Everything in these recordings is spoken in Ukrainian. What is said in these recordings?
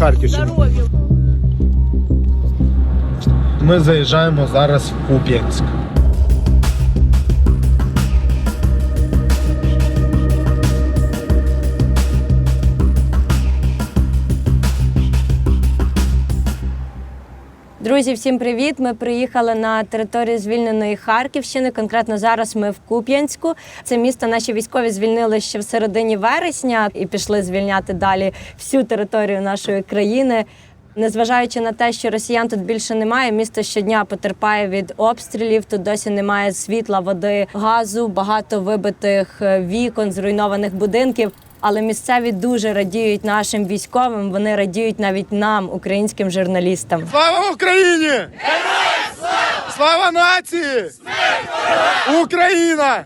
Харківщини. Ми заїжджаємо зараз в Куп'янськ. Друзі, всім привіт! Ми приїхали на територію звільненої Харківщини. Конкретно зараз ми в Куп'янську. Це місто наші військові звільнили ще в середині вересня і пішли звільняти далі всю територію нашої країни. Незважаючи на те, що росіян тут більше немає, місто щодня потерпає від обстрілів. Тут досі немає світла, води, газу, багато вибитих е, вікон, зруйнованих будинків. Але місцеві дуже радіють нашим військовим. Вони радіють навіть нам, українським журналістам. Слава Україні! Героям слава! Слава нації! Смерть Україна!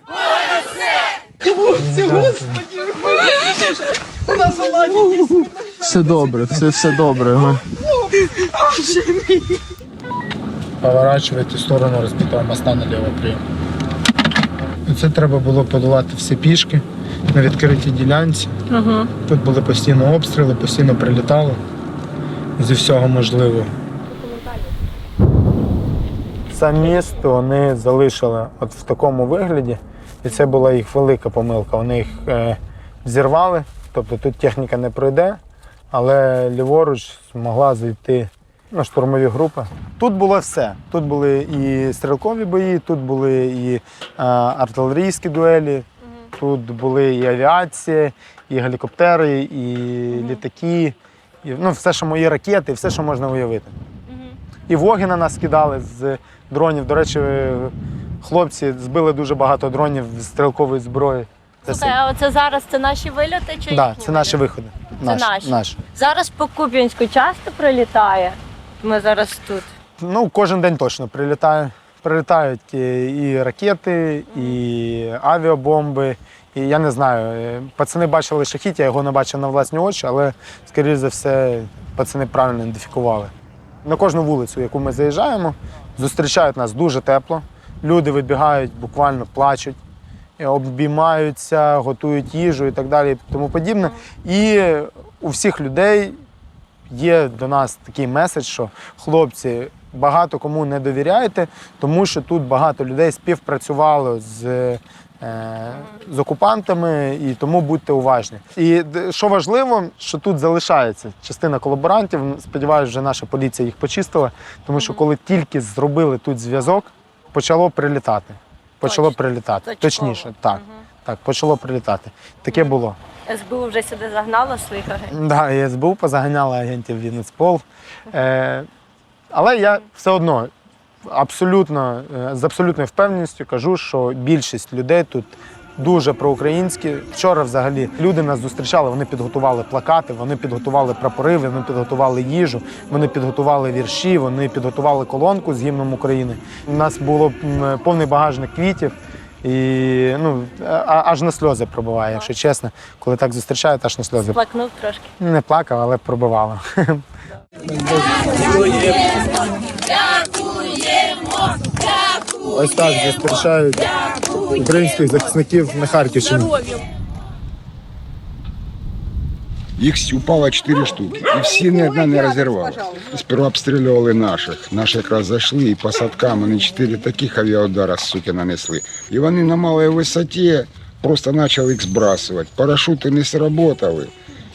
Все добре, все все добре. Ми... Поворачивайте в сторону розбитого моста на лівий прийом. Це треба було подолати всі пішки на відкритій ділянці. Тут були постійно обстріли, постійно прилітало зі всього можливого. Сам міст вони залишили от в такому вигляді, і це була їх велика помилка. Вони їх е, зірвали, тобто тут техніка не пройде, але ліворуч змогла зайти ну, штурмові групи. Тут було все. Тут були і стрілкові бої, тут були і е, артилерійські дуелі, тут були і авіація, і гелікоптери, і літаки, і, ну, все, що мої ракети, все, що можна уявити. І воги на нас кидали з дронів. До речі, хлопці збили дуже багато дронів з стрілкової зброї. Це Слухай, а оце зараз це наші вильоти чи да, їхні це наші виходи. Це Наш, наші. Зараз по Куп'янську часто прилітає. Ми зараз тут. Ну, кожен день точно прилітає. Прилітають і, ракети, і авіабомби. І я не знаю, е, пацани бачили шахіт, я його не бачив на власні очі, але, скоріш за все, пацани правильно ідентифікували. На кожну вулицю, яку ми заїжджаємо, зустрічають нас дуже тепло. Люди вибігають, буквально плачуть, е, обіймаються, готують їжу і так далі, і тому подібне. І у всіх людей є до нас такий меседж, що хлопці багато кому не довіряйте, тому що тут багато людей співпрацювало з, е, з окупантами, і тому будьте уважні. І що важливо, що тут залишається частина колаборантів. Сподіваюся, вже наша поліція їх почистила, тому що коли тільки зробили тут зв'язок, почало прилітати. Почало Точно. прилітати. Точково. Точніше, так. Так, почало прилітати. Таке було. СБУ вже сюди загнало своїх агентів. Да, і СБУ позаганяла агентів в Вінницпол. Е, але я все одно абсолютно, е, з абсолютною впевненістю кажу, що більшість людей тут дуже проукраїнські. Вчора взагалі люди нас зустрічали, вони підготували плакати, вони підготували прапори, вони підготували їжу, вони підготували вірші, вони підготували колонку з гімном України. У нас було повний багажник квітів. І ну, а- аж на сльози пробиває, якщо чесно. Коли так зустрічають, аж на сльози Плакнув трошки. не плакав, але пробивало. Ось так зустрічають українських захисників на Харківщині. Їх упало 4 штуки, і всі ні одна не розірвала. Сперва обстрілювали наших. Наші якраз зайшли і по садкам вони 4 таких авіаудара, суки, нанесли. І вони на малій висоті просто почали їх збрасувати. Парашути не сработали.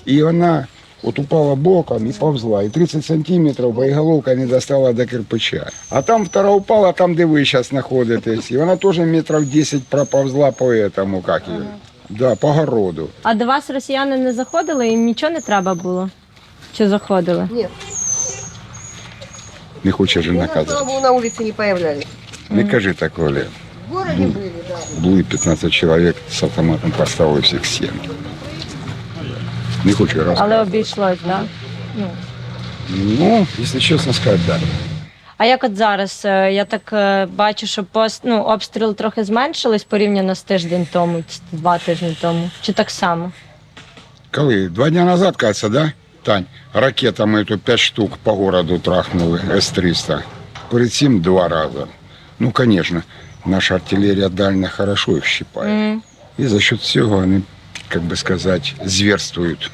І вона от упала боком і повзла. І 30 сантиметрів боєголовка не достала до кирпича. А там втора упала, там, де ви зараз знаходитесь. І вона теж метрів 10 проповзла по этому, як її. Да, по городу. А до вас росіяни не заходили, їм нічого не треба було? Чи заходили? Не хоче же наказати. слава богу, на улице не появлялись. Не кажи так, Оля. В городе были, да. Були 15 чоловік з автоматом поставили всіх сім. Не хочу Але обійшлось, так? Да? Ну, якщо чесно сказати, так. А як от зараз? Е, Я так е, бачу, що пост, ну, обстріли трохи зменшились порівняно з тиждень тому, два тижні тому. Чи так само? Коли? Два дня назад, кажется, да? Тань, ракетами тут 5 штук по городу трахнули С-300. Перед цим два рази. Ну, конечно, наша артиллерия дальня хорошо их щипает. М. И за счет цього вони, как бы сказать, зверствуют.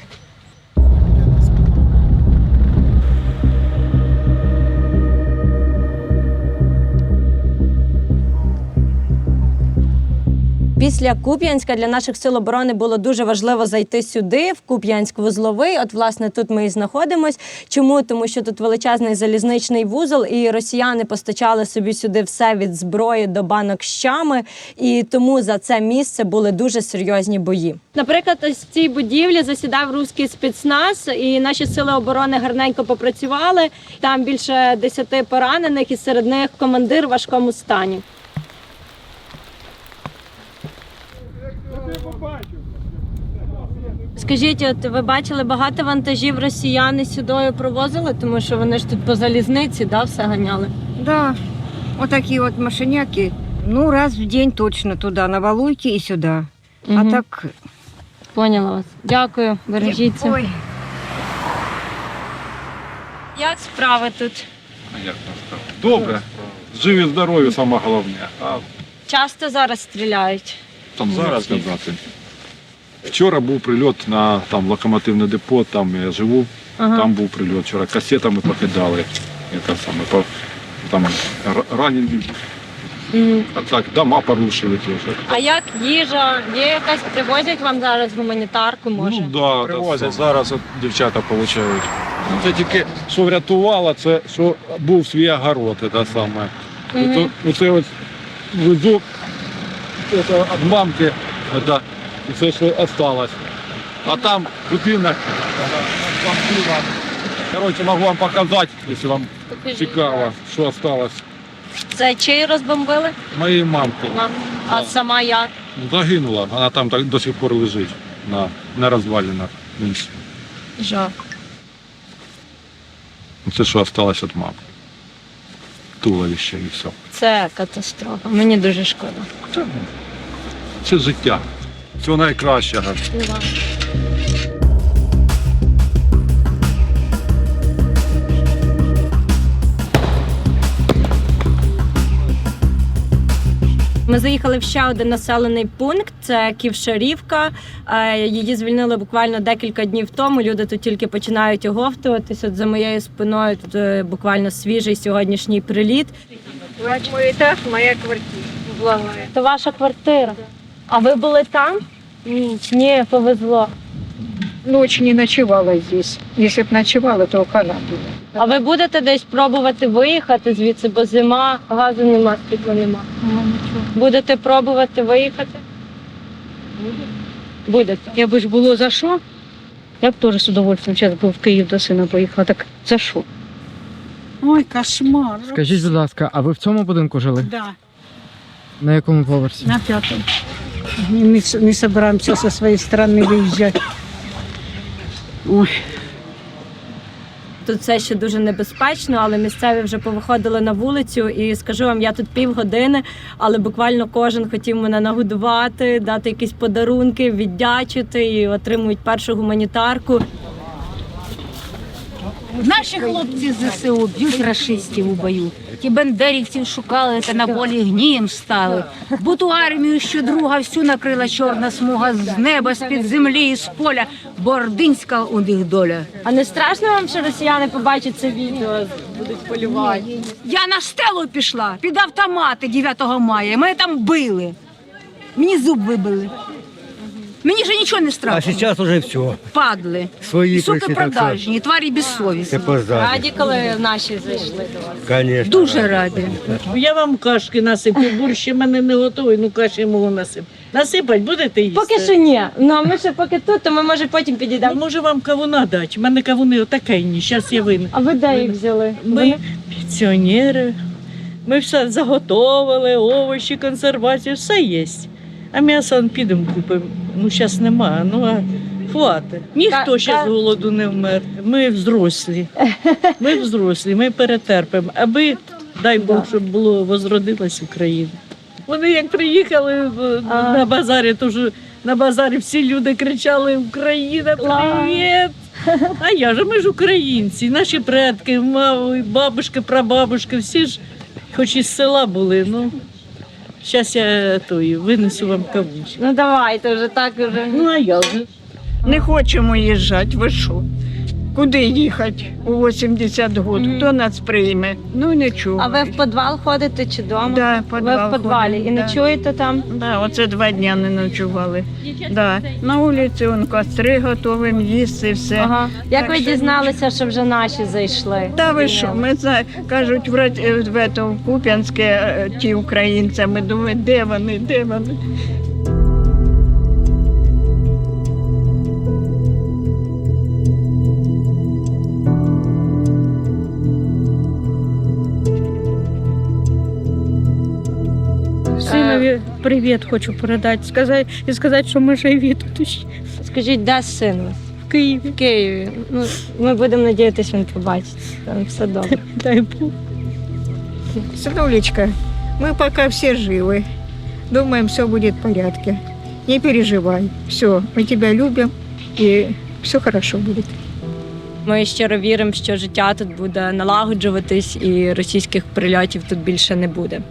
Після Куп'янська для наших сил оборони було дуже важливо зайти сюди, в Куп'янськ вузловий. От, власне, тут ми і знаходимось. Чому? Тому що тут величезний залізничний вузол, і росіяни постачали собі сюди все від зброї до банок з щами. І тому за це місце були дуже серйозні бої. Наприклад, ось в цій будівлі засідав руський спецназ, і наші сили оборони гарненько попрацювали. Там більше десяти поранених, і серед них командир в важкому стані. Скажіть, от ви бачили багато вантажів росіяни сюди провозили, тому що вони ж тут по залізниці, да, все ганяли. Да, вот такие вот машиняки. Ну, раз в день точно туда, на Валуйки и сюда. А так... поняла вас. Дякую, бережіться. Ой, Як справи тут? А як вам сказати? Добре. Живі, здорові, саме головне. А Часто зараз стріляють. там зараз сказати. Вчора був прильот на там, локомотивне депо, там я живу, Ага. там був прильот. Вчора касетами покидали. І те саме, по, там р- ранені. Мгм. А так, дома порушили теж. А як їжа? Є якась привозять вам зараз гуманітарку, може? Ну, да, привозять. Зараз от дівчата отримують. Це тільки, що врятувало, це що був свій огород, це саме. Мгм. Это, оце ось везу это від мамки, это, і все, що осталось. А там пиво. Короче, могу вам показати, якщо вам цікаво, що осталось. Це чий розбомбили? Моєї мамки Мам. А сама як? загинула, вона там так до сих пор лежить на, на розвалинах. Жах. Це що осталось від мамки. Туловище і все. Це катастрофа. Мені дуже шкода. Це, це життя. Всього найкращого. Ми заїхали в ще один населений пункт. Це Ківшарівка. Е, Її звільнили буквально декілька днів тому. Люди тут тільки починають оговтуватись. От за моєю спиною тут е, буквально свіжий сьогоднішній приліт. восьмой этаж, моя квартира. Угловая. Це ваша квартира. А ви були там? Ні, ні, повезло. Ночь не ночевала здесь. Если б ночевала, то хана была. А ви будете десь пробувати виїхати звідси, бо зима, газу нема, світла нема. Будете пробувати виїхати? Будете. Якби ж було за що, я б теж з удовольствием зараз би в Київ до сина поїхала. Так за що? Ой, кошмар. Скажіть, будь ласка, а ви в цьому будинку жили? Да, На якому поверсі? на пятом. Не, не собираемся со своей стороны выезжать. Ой, Тут все ще дуже небезпечно, але місцеві вже повиходили на вулицю. І скажу вам, я тут півгодини, але буквально кожен хотів мене нагодувати, дати якісь подарунки, віддячити і отримують першу гуманітарку. Наші хлопці з ЗСУ б'ють рашистів у бою. Ті бендерівців шукали та на полі гнієм стали. Бо ту армію, що друга всю накрила чорна смуга з неба, з-під землі і з поля. Бординська у них доля. А не страшно вам, що росіяни побачать це відео, будуть полювати? Я на стелу пішла під автомати 9 мая. Мене там били. Мені зуб вибили. Мені ж нічого не страшно. А сейчас уже все. Падли. Свои І суки так продажні, і тварі безсовісні. ты. Раді, коли наші зайшли до вас. Конечно. Дуже раді. я вам кашки насиплю, борщ ще в мене не готовий, ну каші можу насипати. Насипать будете їсти? Поки що ні. Ну а ми ще поки тут, то ми може потім А підійдемо. може вам кавуна дати? У мене кавуни отакенні, зараз я винен. А ви де їх взяли? Ми пенсіонери, ми все заготовили, овочі, консервацію, все є. А м'ясо он підемо купимо. Ну, зараз нема, ну а хватить. Ніхто ще з голоду не вмер. Ми взрослі. Ми взрослі, ми перетерпимо. Аби, дай Бог, щоб було возродилась Україна. Вони як приїхали А. на базарі, то ж на базарі всі люди кричали Україна, привіт! А я ж ми ж українці, наші предки, мами, бабушки, прабабушки, всі ж хоч із села були. Ну зараз я тою винесу вам кавунчик. Ну давайте вже так уже. Ну а я вже. Не хочемо їжджати, ви що? Куди їхати у 80 років? Хто нас прийме? Ну нічого. А ви в підвал ходите чи вдома? да, ви підвал в підвалі ходимо, і да. ночуєте там? Да, оце два дня не ночували. Да. На вулиці он костри готовим, їсти все. Ага. Як ви що дізналися, що вже наші зайшли? Та ви що, ми зна- кажуть, в, е, в, в Куп'янське е, ті українці, ми думаємо, де вони, де вони. Синові привіт хочу передати. Сказати, і сказати, що ми живі тут ще Скажіть, де син? ваш? в Києві. В Києві. Ну, ми будемо надіятися, він побачить. Там все добре. Дай Бог. Сынулечка, мы пока все живы. Думаем, все будет в порядке. Не переживай. Все, мы тебя любим, и все хорошо будет. Ми щиро віримо, що життя тут буде налагоджуватись і російських прильотів тут більше не буде.